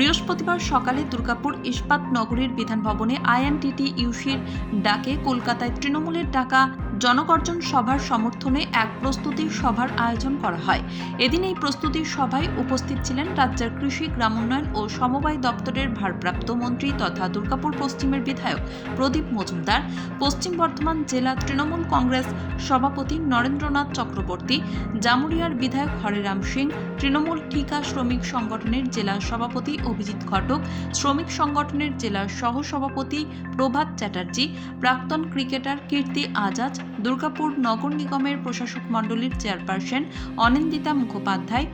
বৃহস্পতিবার সকালে দুর্গাপুর ইস্পাত নগরীর বিধান ভবনে আইএনটিটি ইউসির ডাকে কলকাতায় তৃণমূলের ডাকা জনগর্জন সভার সমর্থনে এক প্রস্তুতি সভার আয়োজন করা হয়। এদিন এই প্রস্তুতি সভায় উপস্থিত ছিলেন রাজ্যের কৃষি, গ্রামোন্নয়ন ও সমবায় দপ্তরের ভারপ্রাপ্ত মন্ত্রী তথা দুর্গাপুর পশ্চিমের বিধায়ক প্রদীপ মজুমদার, পশ্চিম বর্ধমান জেলা তৃণমূল কংগ্রেস সভাপতি নরেন্দ্রনাথ চক্রবর্তী, জামুরিয়ার বিধায়ক হরেরাম সিং, তৃণমূল ঠিকা শ্রমিক সংগঠনের জেলা সভাপতি অভিজিৎ ঘটক, শ্রমিক সংগঠনের জেলার সহসভাপতি প্রভাত চ্যাটার্জি, প্রাক্তন ক্রিকেটার কীর্তি আজাদ, দুর্গাপুর নগর নিগমের প্রশাসক মণ্ডলীর চেয়ারপারসন অনিন্দিতা মুখোপাধ্যায়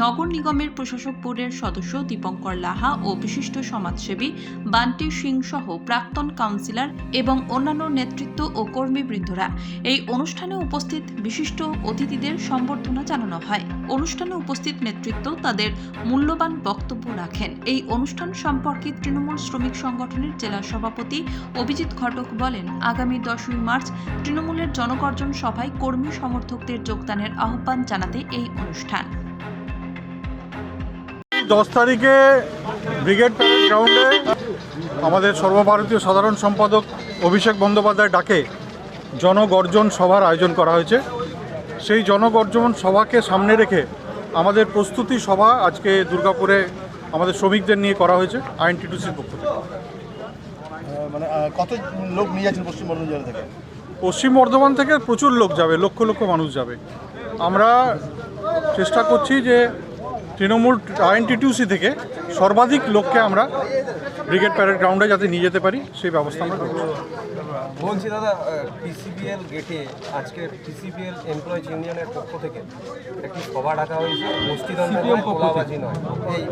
নগর নিগমের প্রশাসক বোর্ডের সদস্য দীপঙ্কর লাহা ও বিশিষ্ট সমাজসেবী বান্টি সিং সহ প্রাক্তন কাউন্সিলর এবং অন্যান্য নেতৃত্ব ও কর্মীবৃন্দরা এই অনুষ্ঠানে উপস্থিত বিশিষ্ট অতিথিদের সম্বর্ধনা জানানো হয়। অনুষ্ঠানে উপস্থিত নেতৃত্ব তাদের মূল্যবান বক্তব্য রাখেন। এই অনুষ্ঠান সম্পর্কে তৃণমূল শ্রমিক সংগঠনের জেলা সভাপতি অভিজিৎ ঘটক বলেন, আগামী দশই মার্চ তৃণমূলের জনগর্জন সভায় কর্মী সমর্থকদের যোগদানের আহ্বান জানাতে এই অনুষ্ঠান। দশ তারিখে ব্রিগেড প্যারেড গ্রাউন্ডে আমাদের সর্বভারতীয় সাধারণ সম্পাদক অভিষেক বন্দ্যোপাধ্যায় ডাকে জনগর্জন সভার আয়োজন করা হয়েছে। সেই জনগর্জন সভাকে সামনে রেখে আমাদের প্রস্তুতি সভা আজকে দুর্গাপুরে আমাদের শ্রমিকদের নিয়ে করা হয়েছে আইএনটিটিউসির পক্ষ থেকে। মানে কত লোক নিয়ে যাচ্ছেন পশ্চিম বর্ধমান জেলা থেকে? পশ্চিম বর্ধমান থেকে প্রচুর লোক যাবে লক্ষ লক্ষ মানুষ যাবে। আমরা চেষ্টা করছি যে তৃণমূল আইএনটিটিউসি থেকে সর্বাধিক লোককে আমরা ব্রিগেড প্যারেড গ্রাউন্ডে যাতে নিয়ে যেতে পারি সেই ব্যবস্থা আমরা করছি। বলছি দাদা পিসিবিএল গেটে আজকে পিসিবিএল এমপ্লয়িজ ইউনিয়নের পক্ষ থেকে একটি সভা ডাকা হয়েছে। নয় তোলাবাজি নয়। এই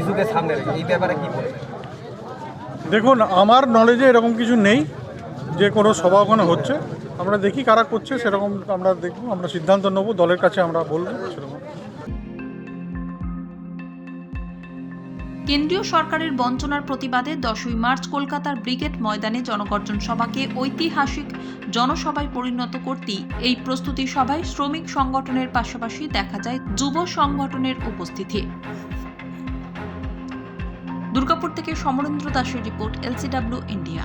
ইস্যুকে সামনে রেখে এই ব্যাপারে কি বলবেন? দেখুন আমার নলেজে এরকম কিছু নেই যে কোনো সভা ওখানে হচ্ছে। আমরা দেখি কারা করছে সেরকম আমরা দেখব আমরা সিদ্ধান্ত নেব দলের কাছে আমরা বলব সেরকম। কেন্দ্রীয় সরকারের বঞ্চনার প্রতিবাদে দশই মার্চ কলকাতার ব্রিগেড ময়দানে জনগর্জন সভাকে ঐতিহাসিক জনসভায় পরিণত করতেই এই প্রস্তুতি সভায় শ্রমিক সংগঠনের পাশাপাশি দেখা যায় যুব সংগঠনের উপস্থিতি। দুর্গাপুর থেকে সমরেন্দ্র দাসের রিপোর্ট, এলসিডাব্লিউ, ইন্ডিয়া।